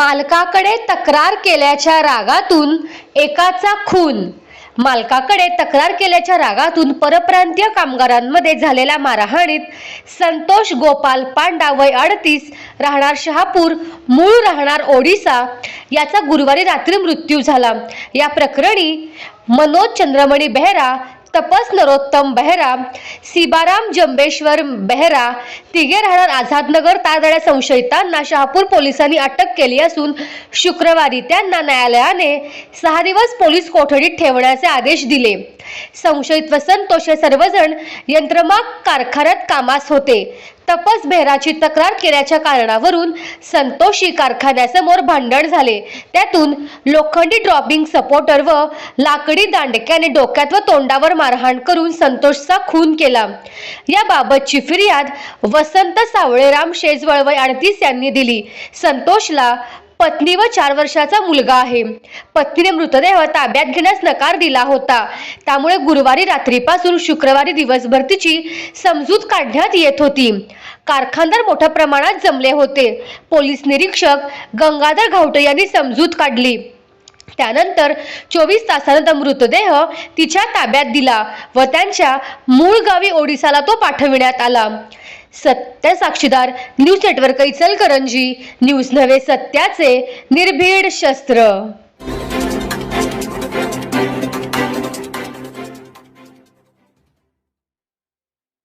मालकाकडे तक्रार केल्याच्या रागातून एकाचा खून. मालकाकडे तक्रार केल्याच्या रागातून परप्रांतीय कामगारांमध्ये झालेल्या मारहाणीत संतोष गोपाल पांडा वय अडतीस राहणार शहापूर मूळ राहणार ओडिसा याचा गुरुवारी रात्री मृत्यू झाला. या प्रकरणी मनोज चंद्रमणी बेहरा तपस नरोत्तम बेहरा सिबाराम जंबेश्वर बेहरा. तिघे राहणार आझादनगर तारदळ्या संशयितांना शहापूर पोलिसांनी अटक केली असून शुक्रवारी त्यांना न्यायालयाने सहा दिवस पोलीस कोठडीत ठेवण्याचे आदेश दिले. संशयित व संतोष हे सर्वजण यंत्रमाग कारखान्यात कामास होते. तपस बेहराची तक्रार केल्याच्या कारणावरून संतोषी कारखान्यासमोर भांडण झाले. त्यातून लोखंडी ड्रॉपिंग सपोर्टर व लाकडी दांडक्याने डोक्यात व तोंडावर मारहाण करून संतोषचा खून केला. याबाबतची फिर्याद वसंत सावळेराम शेजवळवय अडतीस यांनी दिली. संतोषला पत्नी व चार वर्षाचा मुलगा आहे. पत्नीने मृतदेह ताब्यात घेण्यास नकार दिला होता. त्यामुळे गुरुवारी रात्रीपासून शुक्रवारी दिवसभर तिची समजूत काढण्यात येत होती. कारखानदार मोठ्या प्रमाणात जमले होते. पोलीस निरीक्षक गंगाधर घावटे यांनी समजूत काढली. त्यानंतर चोवीस तासानंतर मृतदेह तिच्या ताब्यात दिला व त्यांच्या मूळ गावी ओडिसाला तो पाठविण्यात आला. सत्य साक्षीदार न्यूज नेटवर्क इचलकरंजी. न्यूज नव्हे सत्याचे निर्भीड शस्त्र.